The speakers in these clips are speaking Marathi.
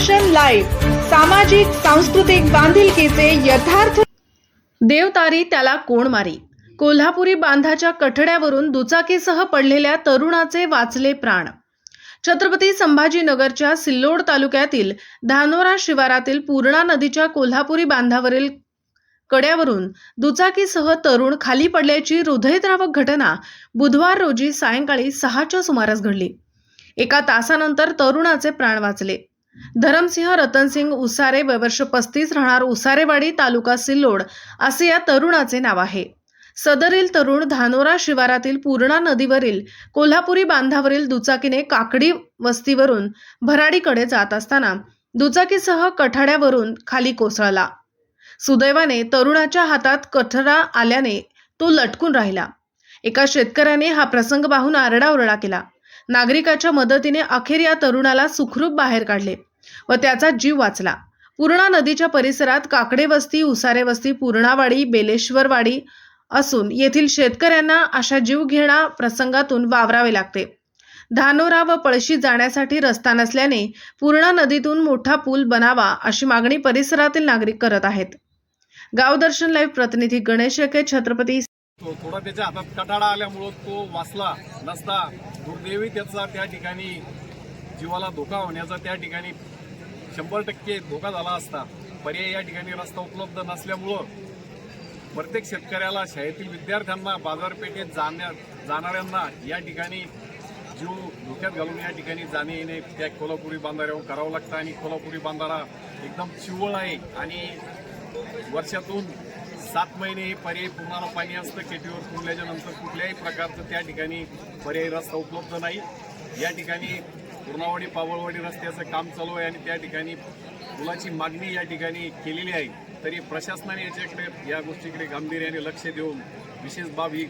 गावदर्शन लाईव्ह सामाजिक सांस्कृतिक बांधिलकीचे यथार्थ देवतारी त्याला कोण मारी? कोल्हापुरी बांधाच्या कठड्यावरून दुचाकीसह पडलेल्या तरुणाचे वाचले प्राण. छत्रपती संभाजीनगरच्या सिल्लोड तालुक्यातील धानोरा शिवारातील पूर्णा नदीच्या कोल्हापुरी बांधावरील कड्यावरून दुचाकीसह तरुण खाली पडल्याची हृदयद्रावक घटना बुधवार रोजी सायंकाळी सहाच्या सुमारास घडली. एका तासानंतर तरुणाचे प्राण वाचले. धरमसिंह रतनसिंग उसारे वर्ष पस्तीस राहणार उसारेवाडी तालुका सिल्लोड असे या तरुणाचे नाव आहे. सदरील तरुण धानोरा शिवारातील पूर्णा नदीवरील कोल्हापुरी बांधावरील दुचाकीने काकडी वस्तीवरून भराडीकडे जात असताना दुचाकीसह कठाड्यावरून खाली कोसळला. सुदैवाने तरुणाच्या हातात कठडा आल्याने तो लटकून राहिला. एका शेतकऱ्याने हा प्रसंग पाहून आरडाओरडा केला. नागरिकाच्या मदतीने अखेर या तरुणाला सुखरूप बाहेर काढले व त्याचा जीव वाचला. पूर्णा नदीच्या परिसरात काकडे वस्ती उसारे वस्ती पूर्णावाडी बेलेश्वरवाडी असून येथील शेतकऱ्यांना अशा जीवघेणा प्रसंगातून वावरावे लागते. धानोरा व पळशी जाण्यासाठी रस्ता नसल्याने पूर्णा नदीतून मोठा पूल बनावा अशी मागणी परिसरातील नागरिक करत आहेत. गावदर्शन लाईव्ह प्रतिनिधी गणेश छत्रपती तो थोडा त्याच्या हातात कटाडा आल्यामुळं तो वाचला नसता. दुर्दैवी त्याचा त्या ठिकाणी जीवाला धोका होण्याचा त्या ठिकाणी शंभर टक्के धोका झाला असता. पर्याय या ठिकाणी रस्ता उपलब्ध नसल्यामुळं प्रत्येक शेतकऱ्याला शाळेतील विद्यार्थ्यांना बाजारपेठेत जाण्या जाणाऱ्यांना या ठिकाणी जीव धोक्यात घालून या ठिकाणी जाणे येणे त्या कोल्हापुरी बांधाऱ्यावर करावं लागतं आणि कोल्हापुरी बांधारा एकदम चिवळ आहे आणि वर्षातून सात महिने हे पर्यायी पूर्णाला पाणी असतं. केटीवर पुरल्याच्या नंतर कुठल्याही प्रकारचं त्या ठिकाणी पर्यायी रस्ता उपलब्ध नाही. या ठिकाणी पूर्णावाडी पावळवाडी रस्त्याचं काम चालू आहे आणि त्या ठिकाणी पुलाची मागणी या ठिकाणी केलेली आहे. तरी प्रशासनाने याच्याकडे या गोष्टीकडे गांभीर्याने लक्ष देऊन विशेष बाब ही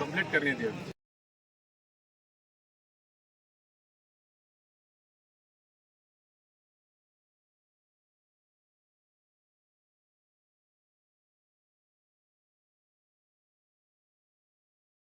कंप्लीट करण्यात यावी